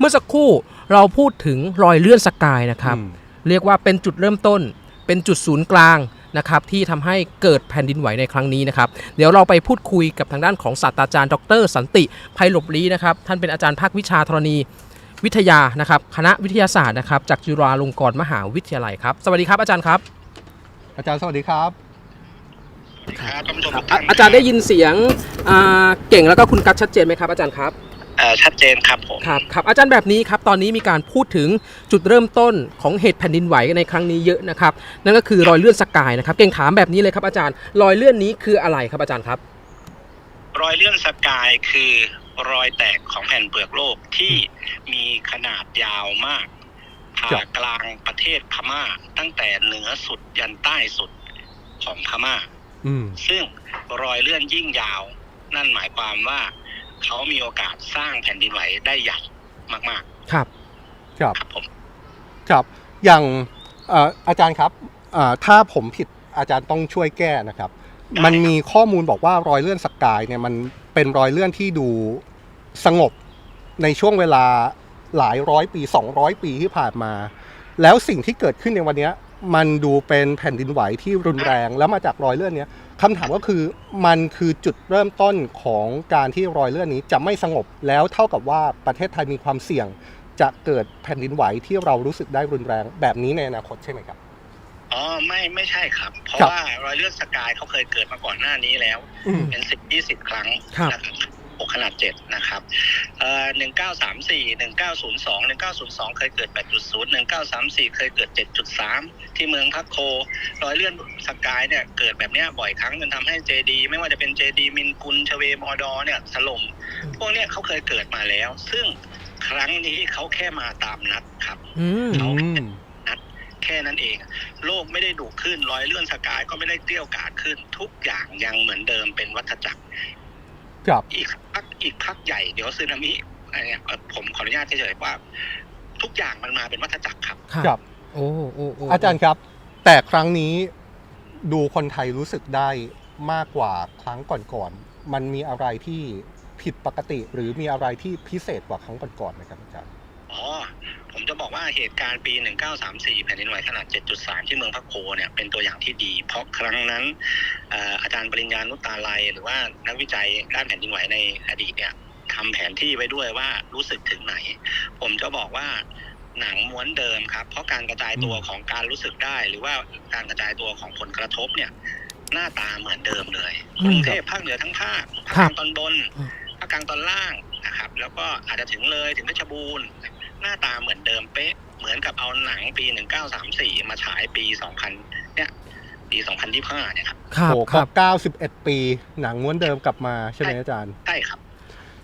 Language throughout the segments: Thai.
เมื่อสักครู่เราพูดถึงรอยเลื่อนสกายนะครับอืมเรียกว่าเป็นจุดเริ่มต้น เป็นจุดศูนย์กลางนะครับที่ทำให้เกิดแผ่นดินไหวในครั้งนี้นะครับ เดี๋ยวเราไปพูดคุยกับทางด้านของศาสตราจารย์ดร สันติไพหลบลีนะครับ ท่านเป็นอาจารย์ภาควิชาธรณีวิทยานะครับ คณะวิทยาศาสตร์นะครับ จากจุฬาลงกรณ์มหาวิทยาลัยครับ สวัสดีครับอาจารย์ครับ อาจารย์สวัสดีครับครับท่านผู้ชมอะทุกท่านอาจารย์ได้ยินเสียงอ่าเก่งแล้วก็คุณกัดชัดเจนไหมครับอาจารย์ครับเอ่อ ชัดเจนครับผมครับครับอาจารย์แบบนี้ครับตอนนี้มีการพูดถึงจุดเริ่มต้นของเหตุแผ่นดินไหวในครั้งนี้เยอะนะครับนั่นก็คือรอยเลื่อนสกายนะครับเก่งถามแบบนี้เลยครับอาจารย์รอยเลื่อนนี้คืออะไรครับอาจารย์ครับ รอยเลื่อนสกายคือรอยแตกของแผ่นเปลือกโลกที่มีขนาดยาวมากผ่าครับกลางประเทศพม่าตั้งแต่เหนือสุดยันใต้สุดของพม่าอืมซึ่งรอยเลื่อนยิ่งยาว นั่นหมายความว่า เขามีโอกาสสร้างแผ่นดินไหวได้ใหญ่มากครับ ครับๆครับผมครับ อย่างเอ่ออาจารย์ครับเอ่อถ้าผมผิดอาจารย์ต้องช่วยแก้นะครับมันมีข้อมูลบอกว่ารอยเลื่อนสกายเนี่ยมันเป็นรอยเลื่อนที่ดูสงบในช่วงเวลาหลายร้อยปี 200 ปีที่ผ่านมา แล้วสิ่งที่เกิดขึ้นในวันเนี้ย มันดูเป็นแผ่นดินไหวที่รุนแรงแล้วมาจากรอยเลื่อนเนี้ยคำถามก็คือมันคือจุดเริ่มต้นของการที่รอยเลื่อนนี้จะไม่สงบแล้วเท่ากับว่าประเทศไทยมีความเสี่ยง จะเกิดแผ่นดินไหวที่เรารู้สึกได้รุนแรงแบบนี้ในอนาคตใช่ไหมครับอ๋อไม่ไม่ใช่ครับ เพราะครับว่ารอยเลื่อนสกายเขาเคยเกิดมาก่อนหน้านี้แล้วอืมเป็นสิบยี่สิบครั้งครับนะครับ หกขนาดเจ็ดนะครับเอ่อหนึ่งเก้าสามสี่หนึ่งเก้าศูนย์สองหนึ่งเก้าศูนย์สองเคยเกิดแปดจุดศูนย์หนึ่งเก้าสามสี่เคยเกิดเจ็ดจุดสามที่เมืองพักโค รอยเลื่อนสกายเนี่ยเกิดแบบเนี้ยบ่อยครั้งจนทำให้เจดีไม่ว่าจะเป็นเจดีมินกุลชเวมอดอเนี่ยถล่มพวกเนี้ยเขาเคยเกิดมาแล้ว ซึ่งครั้งนี้เขาแค่มาตามนัดครับอืมเขาอืมแค่นั้นเอง โลกไม่ได้ดุขึ้น รอยเลื่อนสกายก็ไม่ได้เกลี้ยวกราดขึ้น ทุกอย่างยังเหมือนเดิมเป็นวัฏจักร ครับอีกพักอีกพักใหญ่เดี๋ยวสึนามิอะไรเนี่ยเอ่อผมขออนุญาตเฉยๆว่า ทุกอย่างมันมาเป็นวัฏจักรครับ ครับครับโอ้โอ้โอาจารย์ครับ แต่ครั้งนี้ดูคนไทยรู้สึกได้มากกว่าครั้งก่อนๆมันมีอะไรที่ผิดปกติ หรือมีอะไรที่พิเศษกว่าครั้งก่อนๆไหมครับอาจารย์อ๋อ ผมจะบอกว่าเหตุการณ์ปี 1934 แผ่นดินไหวขนาด 7.3 ที่เมืองพักโคเนี่ยเป็นตัวอย่างที่ดี เพราะครั้งนั้นเอ่ออาจารย์ปริญญานุตตาลัย หรือว่านักวิจัยด้านแผ่นดินไหวในอดีตเนี่ยทำแผนที่ไว้ด้วยว่ารู้สึกถึงไหน ผมจะบอกว่าหนังม้วนเดิมครับ เพราะการกระจายตัวของการรู้สึกได้ หรือว่าการกระจายตัวของผลกระทบเนี่ยหน้าตาเหมือนเดิมเลยอืกมรุงเทพภาคเหนือทั้งภาคภาคครักบลางตอนบนอืมภาคกลางตอนล่างนะครับ แล้วก็อาจจะถึงเลยถึงเพชรบูรณ์ หน้าตาเหมือนเดิมเป๊ะ เหมือนกับเอาหนังปี1934มาฉายปี2000เนี่ยปี2025เนี่ยครับครับโอ้ครับก็91ปี หนังม้วนเดิมกลับมาใช่ไหมอาจารย์ ใช่ครับ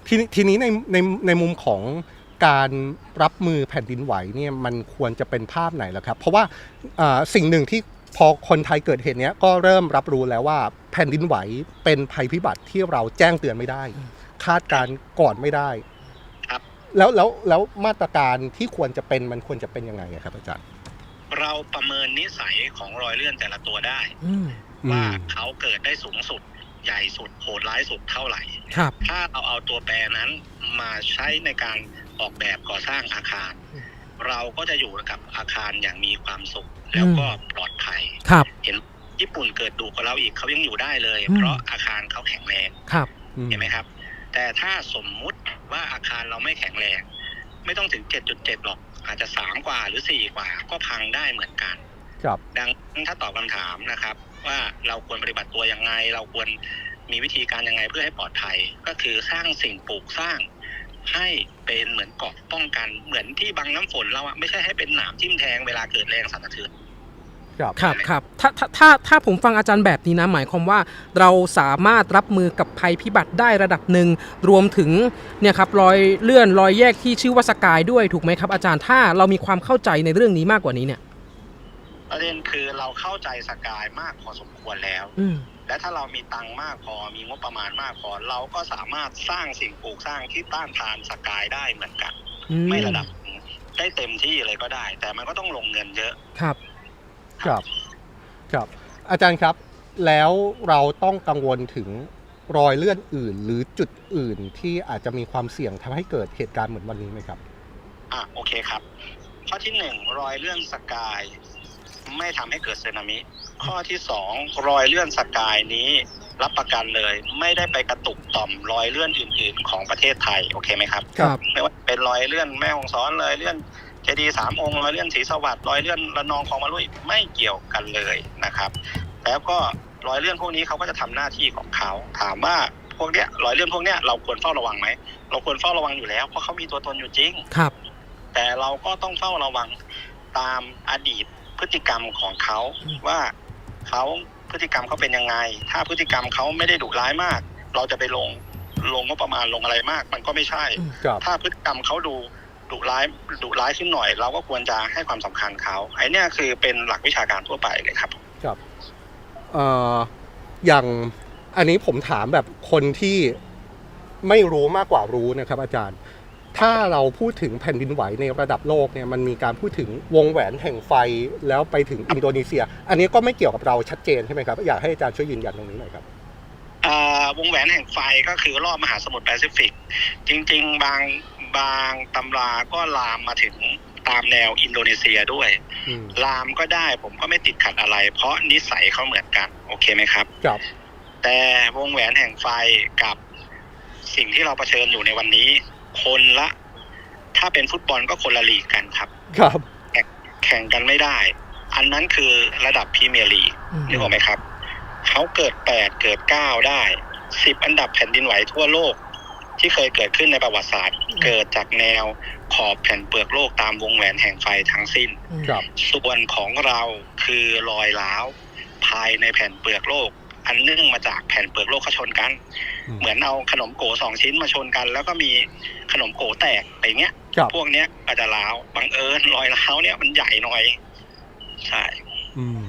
ทีนี้ทีนี้ในในในมุมของการรับมือแผ่นดินไหวเนี่ยมันควรจะเป็นภาพไหนล่ะครับ เพราะว่าอ่าสิ่งหนึ่งที่พอคนไทยเกิดเหตุเนี้ยก็เริ่มรับรู้แล้วว่าแผ่นดินไหวเป็นภัยพิบัติที่เราแจ้งเตือนไม่ได้อืมคาดการณ์ก่อนไม่ได้ครับ แล้วแล้วแล้วมาตรการที่ควรจะเป็นมันควรจะเป็นยังไงอะครับอาจารย์ เราประเมินนิสัยของรอยเลื่อนแต่ละตัวได้ อืมว่าอืมเขาเกิดได้สูงสุด ใหญ่สุดโหดร้ายสุดเท่าไหร่ ครับ ถ้าเราเอาตัวแปรนั้นมาใช้ในการออกแบบก่อสร้างอาคารอืมเราก็จะอยู่กับอาคารอย่างมีความสุข แล้วก็ปลอดภัย ครับ เห็นญี่ปุ่นเกิดดุกว่าเราอีกเขายังอยู่ได้เลย อืม เพราะอาคารเขาแข็งแรงครับ เห็นไหมครับ แต่ถ้าสมมุติว่าอาคารเราไม่แข็งแรง ไม่ต้องถึง 7.7 หรอก อาจจะ 3 กว่าหรือ 4 กว่า ก็พังได้เหมือนกัน ครับ ดังนั้นถ้าตอบคำถามนะครับ ว่าเราควรปฏิบัติตัวยังไง เราควรมีวิธีการยังไงเพื่อให้ปลอดภัย ก็คือสร้างสิ่งปลูกสร้างให้เป็นเหมือนเกราะป้องกันเหมือนที่บังน้ำฝนเราอะไม่ใช่ให้เป็นหนามทิ่มแทงเวลาเกิดแรงสั่นสะเทือน ครับครับครับถ้าถ้าถ้าถ้าผมฟังอาจารย์แบบนี้นะ หมายความว่าเราสามารถรับมือกับภัยพิบัติได้ระดับหนึ่งรวมถึงเนี่ยครับรอยเลื่อนรอยแยกที่ชื่อว่าสกายด้วยถูกไหมครับ อาจารย์ถ้าเรามีความเข้าใจในเรื่องนี้มากกว่านี้เนี่ยประเด็นคือเราเข้าใจสกายมากพอสมควรแล้ว อืมและถ้าเรามีตังค์มากพอมีงบประมาณมากพอ เราก็สามารถสร้างสิ่งปลูกสร้างที่ต้านทานสกายได้เหมือนกันอืไม่ระดับได้เต็มที่เลยก็ได้ แต่มันก็ต้องลงเงินเยอะครับ ครับครับอาจารย์ครับแล้วเราต้องกังวลถึงรอยเลื่อนอื่น หรือจุดอื่นที่อาจจะมีความเสี่ยงทำให้เกิดเหตุการณ์เหมือนวันนี้ไหมครับอะโอเคครับ ข้อที่หนึ่งรอยเลื่อนสกายไม่ทำให้เกิดสึนามิ ข้อที่สองรอยเลื่อนสกายนี้รับประกันเลย ไม่ได้ไปกระตุกต่อมรอยเลื่อนอื่น ๆ ของประเทศไทยโอเคไหมครับครับ ไม่ว่าเป็นรอยเลื่อนแม่ฮ่องสอนรอยเลื่อน เจดีย์สามองค์รอยเลื่อนศรีสวัสดิ์รอยเลื่อนระนองคลองมาลุยไม่เกี่ยวกันเลยนะครับ แล้วก็รอยเลื่อนพวกนี้เขาก็จะทำหน้าที่ของเขาถามว่าพวกเนี้ยรอยเลื่อนพวกเนี้ยเราควรเฝ้าระวังไหมเราควรเฝ้าระวังอยู่แล้วเพราะเขามีตัวตนอยู่จริงครับ แต่เราก็ต้องเฝ้าระวังตามอดีตพฤติกรรมของเขาอืมว่าเขาพฤติกรรมเขาเป็นยังไง ถ้าพฤติกรรมเขาไม่ได้ดุร้ายมาก เราจะไปลงลงงบประมาณลงอะไรมาก มันก็ไม่ใช่อืมครับถ้าพฤติกรรมเขาดู ดุร้ายดุร้ายขึ้นหน่อย เราก็ควรจะให้ความสำคัญเขาไอ้เนี่ยคือเป็นหลักวิชาการทั่วไปเลยครับ ครับเอ่ออย่างอันนี้ผมถามแบบคนที่ไม่รู้มากกว่ารู้นะครับ อาจารย์ ถ้าเราพูดถึงแผ่นดินไหวในระดับโลกเนี่ยมันมีการพูดถึงวงแหวนแห่งไฟแล้วไปถึงอินโดนีเซีย อันนี้ก็ไม่เกี่ยวกับเราชัดเจนใช่ไหมครับอยากให้อาจารย์ช่วยยืนยันตรงนี้หน่อยครับอ่าวงแหวนแห่งไฟก็คือรอบมหาสมุทรแปซิฟิก จริง ๆ บาง บางตำราก็ลามมาถึงตามแนวอินโดนีเซียด้วยอืมลามก็ได้ผมก็ไม่ติดขัดอะไร เพราะนิสัยเขาเหมือนกัน โอเคไหมครับครับ แต่วงแหวนแห่งไฟกับสิ่งที่เราเผชิญอยู่ในวันนี้ คนละ ถ้าเป็นฟุตบอลก็คนละลีกกันครับ ครับแข่งกันไม่ได้ อันนั้นคือระดับพรีเมียร์ลีกอืมนึกออกไหมครับเขาเกิดแปดเกิดเก้าได้สิบอันดับแผ่นดินไหวทั่วโลก ที่เคยเกิดขึ้นในประวัติศาสตร์ เกิดจากแนวขอบแผ่นเปลือกโลกตามวงแหวนแห่งไฟทั้งสิ้นอืมครับส่วนของเราคือรอยร้าวภายในแผ่นเปลือกโลก อันเนื่องมาจากแผ่นเปลือกโลกเขาชนกันอืมเหมือนเอาขนมโกสองชิ้นมาชนกัน แล้วก็มีขนมโกแตกไปเงี้ยครับพวกเนี้ยอาจจะร้าวบังเอิญรอยร้าวเนี่ยมันใหญ่หน่อย ใช่ อืม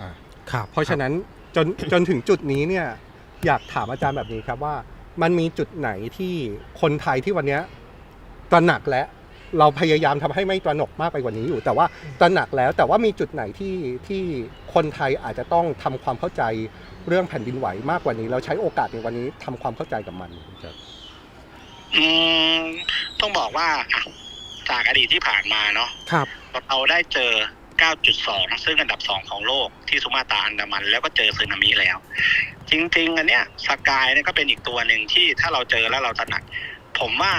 อ่าครับเพราะฉะนั้นจนจนถึงจุดนี้เนี่ย อยากถามอาจารย์แบบนี้ครับว่า มันมีจุดไหนที่คนไทยที่วันเนี้ยตระหนักแล้วเราพยายามทำให้ไม่ตระหนกมากไปกว่านี้อยู่ แต่ว่าตระหนักแล้วแต่ว่ามีจุดไหนที่ที่คนไทยอาจจะต้องทำความเข้าใจเรื่องแผ่นดินไหวมากกว่านี้แล้วใช้โอกาสในวันนี้ทำความเข้าใจกับมันครับอืมต้องบอกว่าอะจากอดีตที่ผ่านมาเนาะครับ เราได้เจอ 9.2 ซึ่งอันดับ 2 ของโลกที่สุมาตราอันดามัน แล้วก็เจอสึนามิแล้ว จริง ๆ อันเนี้ยสกายเนี่ยก็เป็นอีกตัวหนึ่งที่ถ้าเราเจอแล้วเราตระหนัก ผมว่า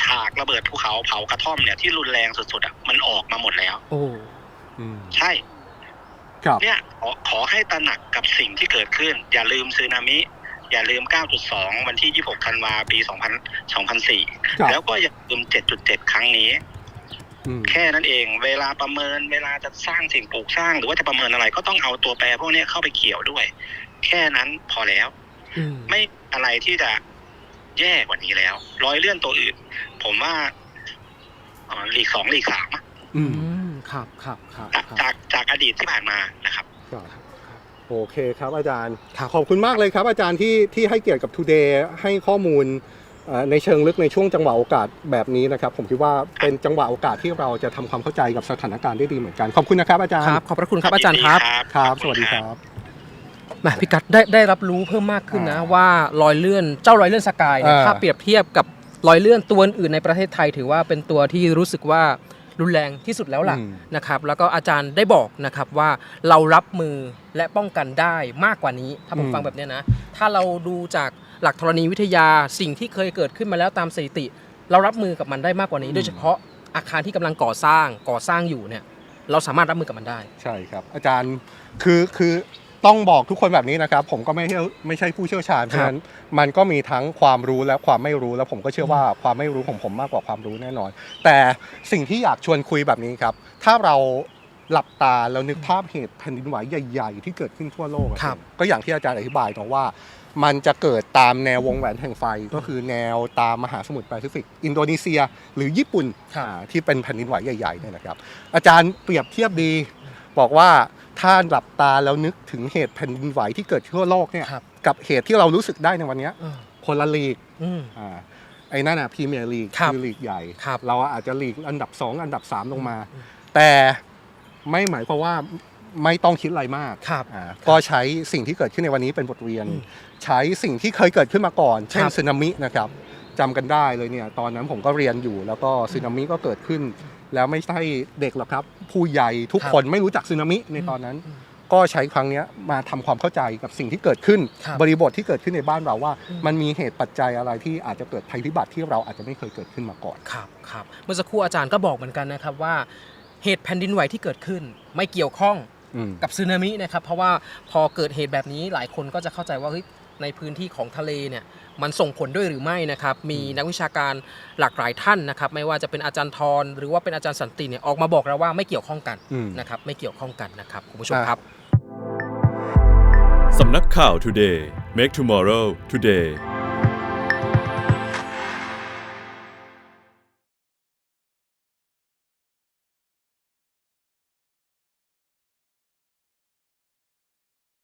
ฉากระเบิดภูเขาเผากระท่อมเนี่ยที่รุนแรงสุดๆอะมันออกมาหมดแล้ว โอ้อืมใช่ครับเนี่ยขอขอให้ตระหนักกับสิ่งที่เกิดขึ้น อย่าลืมสึนามิ อย่าลืม 9.2 วันที่ 26ธันวาปี 2000 2004ครับแล้วก็อย่าลืม 7.7 ครั้งนี้อืมแค่นั้นเอง เวลาประเมิน เวลาจะสร้างสิ่งปลูกสร้าง หรือว่าจะประเมินอะไร ก็ต้องเอาตัวแปรพวกนี้เข้าไปเกี่ยวด้วย แค่นั้นพอแล้วอืมไม่อะไรที่จะแย่กว่านี้แล้ว ร้อยเลื่อนตัวอื่น ผมว่าเอ่อลีกสองลีกสามอะอือืมมครับครับครับจากครับจากจากอดีตที่ผ่านมานะครับครับโอเคครับอาจารย์ครับขอบคุณมากเลยครับ อาจารย์ที่ที่ให้เกียรติกับ Today ให้ข้อมูลเอ่อในเชิงลึกในช่วงจังหวะโอกาสแบบนี้นะครับ ผมคิดว่าเป็นจังหวะโอกาสที่เราจะทำความเข้าใจกับสถานการณ์ได้ดีเหมือนกัน ขอบคุณนะครับอาจารย์ครับขอบพระคุณครับอาจารย์ครับ ครับขสอวัสณดีครับ มาพี่กัดได้ได้รับรู้เพิ่มมากขึ้นนะอ่าว่ารอยเลื่อนเจ้ารอยเลื่อนสกายเนี่ยอ่า ถ้าเปรียบเทียบกับรอยเลื่อนตัวอื่นในประเทศไทย ถือว่าเป็นตัวที่รู้สึกว่ารุนแรงที่สุดแล้วล่ะอืม นะครับ แล้วก็อาจารย์ได้บอกนะครับว่าเรารับมือและป้องกันได้มากกว่านี้ถ้าผมอืมฟังแบบเนี้ยนะ ถ้าเราดูจากหลักธรณีวิทยาสิ่งที่เคยเกิดขึ้นมาแล้วตามสถิติ เรารับมือกับมันได้มากกว่านี้ โดยเฉพาะอาคารที่กำลังก่อสร้างก่อสร้างอยู่เนี่ย เราสามารถรับมือกับมันได้ ใช่ครับ อาจารย์คือคือ ต้องบอกทุกคนแบบนี้นะครับ ผมก็ไม่ใช่ไม่ใช่ผู้เชี่ยวชาญเพราะฉะนั้นมันก็มีทั้งความรู้และความไม่รู้ แล้วผมก็เชื่อว่าความไม่รู้ของผมมากกว่าความรู้แน่นอน แต่สิ่งที่อยากชวนคุยแบบนี้ครับ ถ้าเราหลับตาแล้วนึกภาพเหตุแผ่นดินไหวใหญ่ๆ ที่เกิดขึ้นทั่วโลกอะครับก็อย่างที่อาจารย์อธิบายเนาะว่า มันจะเกิดตามแนววงแหวนแห่งไฟก็คือแนวตามมหาสมุทรแปซิฟิก อินโดนีเซีย หรือญี่ปุ่นครับอ่าที่เป็นแผ่นดินไหวใหญ่ๆเนี่ยนะครับ อาจารย์เปรียบเทียบดีบอกว่า ถ้าหลับตาแล้วนึกถึงเหตุแผ่นดินไหวที่เกิดทั่วโลกเนี่ยครับ กับเหตุที่เรารู้สึกได้ในวันเนี้ยเออคนละลีกอืม อ่าไอ้นั่นอะพรีเมียร์ลีกครับคือลีกใหญ่ ครับ เราอาจจะลีกอันดับ 2 อันดับ 3 ลงมาอืมแต่ไม่หมายความว่าไม่ต้องคิดอะไรมาก ครับ อ่าก็ใช้สิ่งที่เกิดขึ้นในวันนี้เป็นบทเรียน อืมใช้สิ่งที่เคยเกิดขึ้นมาก่อน เช่นครับสึนามินะครับจำกันได้เลยเนี่ยตอนนั้นผมก็เรียนอยู่ แล้วก็สึนามิก็เกิดขึ้น แล้วไม่ใช่เด็กหรอกครับ ผู้ใหญ่ทุกคนไม่รู้จักสึนามิในตอนนั้นอืมก็ใช้ครั้งเนี้ยมาทำความเข้าใจกับสิ่งที่เกิดขึ้นครับบริบทที่เกิดขึ้นในบ้านเราว่าอืมมันมีเหตุปัจจัยอะไรที่อาจจะเกิดภัยพิบัติที่เราอาจจะไม่เคยเกิดขึ้นมาก่อนครับครับเมื่อสักครู่อาจารย์ก็บอกเหมือนกันนะครับว่าเหตุแผ่นดินไหวที่เกิดขึ้น ไม่เกี่ยวข้องอืมกับสึนามินะครับเพราะว่าพอเกิดเหตุแบบนี้หลายคนก็จะเข้าใจว่าเฮ้ยในพื้นที่ของทะเลเนี่ย มันส่งผลด้วยหรือไม่นะครับ มีนักวิชาการหลากหลายท่านนะครับ ไม่ว่าจะเป็นอาจารย์ทรหรือว่าเป็นอาจารย์สันติเนี่ยออกมาบอกแล้วว่าไม่เกี่ยวข้องกันอืมนะครับ ไม่เกี่ยวข้องกันนะครับคุณผู้ชมครับสำนักข่าว Today Make Tomorrow Today